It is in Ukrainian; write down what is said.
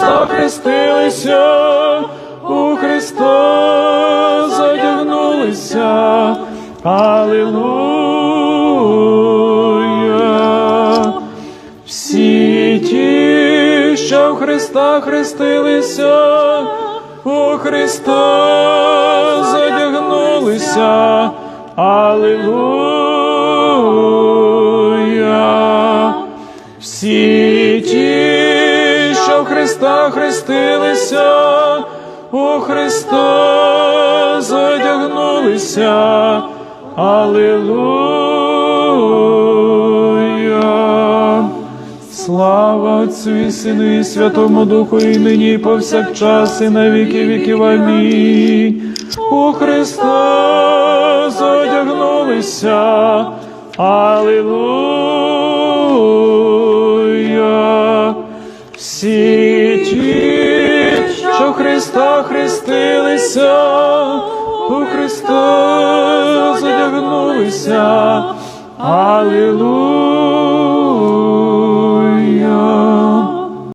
Христа хрестилися, у Христа задягнулися. Алілуя. Всі ті, що в Христа хрестилися, у Христа задягнулися. Алілуя. Всі ті, Христа хрестилися, у Христа задягнулися. Алілуя. Слава Отцю і Сину і Святому Духу, і нині, і повсякчас, і на віки віків. Амінь. У Христа задягнулися. Алілуя. Всі ті, що в Христа хрестилися, у Христа задягнулися. Алілуя.